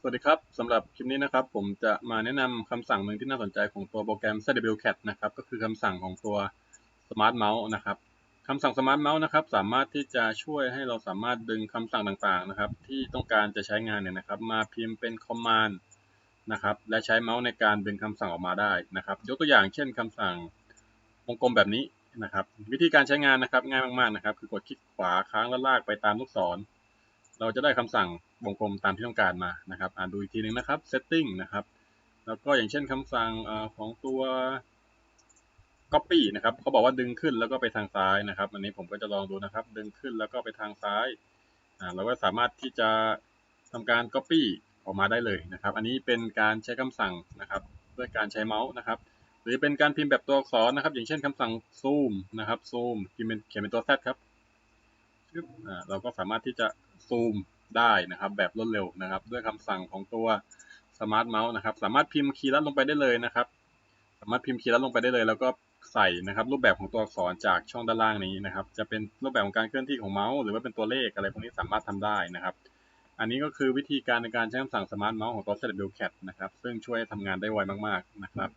สวัสดีครับสำหรับคลิปนี้นะครับ ผมจะมาแนะนำคำสั่งหนึ่งที่น่าสนใจของตัวโปรแกรม ZWCat นะครับ ก็คือคำสั่งของตัว Smart Mouse นะครับคำสั่ง Smart Mouse นะครับ สามารถที่จะช่วยให้เราสามารถดึงคำสั่งต่างๆนะครับ ที่ต้องการจะใช้งานเนี่ยนะครับ มาพิมพ์เป็น command นะครับ และใช้เมาส์ในการดึงคำสั่งออกมาได้นะครับ ยกตัวอย่างเช่นคำสั่งวงกลมแบบนี้นะครับ วิธีการใช้งานนะครับง่ายมากๆนะครับ คือกดคลิกขวาค้างแล้วลากไปตามลูกศร เราจะได้คำสั่ง วงกลมตามที่ต้องการมานะครับอ่านดูอีกทีนึงนะครับ setting นะครับ แล้วก็อย่างเช่นคำสั่งอของตัว copy นะครับเขาบอกว่าดึงขึ้นแล้วก็ไปทางซ้ายนะครับ อันนี้ผมก็จะลองดูนะครับ ดึงขึ้นแล้วก็ไปทางซ้ายอ่าเราก็สามารถที่จะทำการ copy ออกมาได้เลยนะครับ อันนี้เป็นการใช้คำสั่งนะครับด้วยการใช้เมาส์นะครับหรือเป็นการพิมพ์แบบตัวอักษรนะครับ อย่างเช่นคำสั่ง zoom นะครับ zoom พิมพ์เป็นเขียนเป็นตัว z ครับเราก็สามารถที่จะซูม ได้นะครับ แบบรวดเร็วนะครับ ด้วยคำสั่งของตัวสมาร์ทเมาส์นะครับ สามารถพิมพ์คีย์ลัดลงไปได้เลยนะครับ สามารถพิมพ์คีย์ลัดลงไปได้เลย แล้วก็ใส่นะครับ รูปแบบของตัวอักษรจากช่องด้านล่างนี้นะครับ จะเป็นรูปแบบของการเคลื่อนที่ของเมาส์ หรือว่าเป็นตัวเลขอะไรพวกนี้สามารถทำได้นะครับ อันนี้ก็คือวิธีการในการใช้คำสั่งสมาร์ทเมาส์ของตัว ZWCat นะครับ ซึ่งช่วยทำงานได้ไวมากๆนะครับ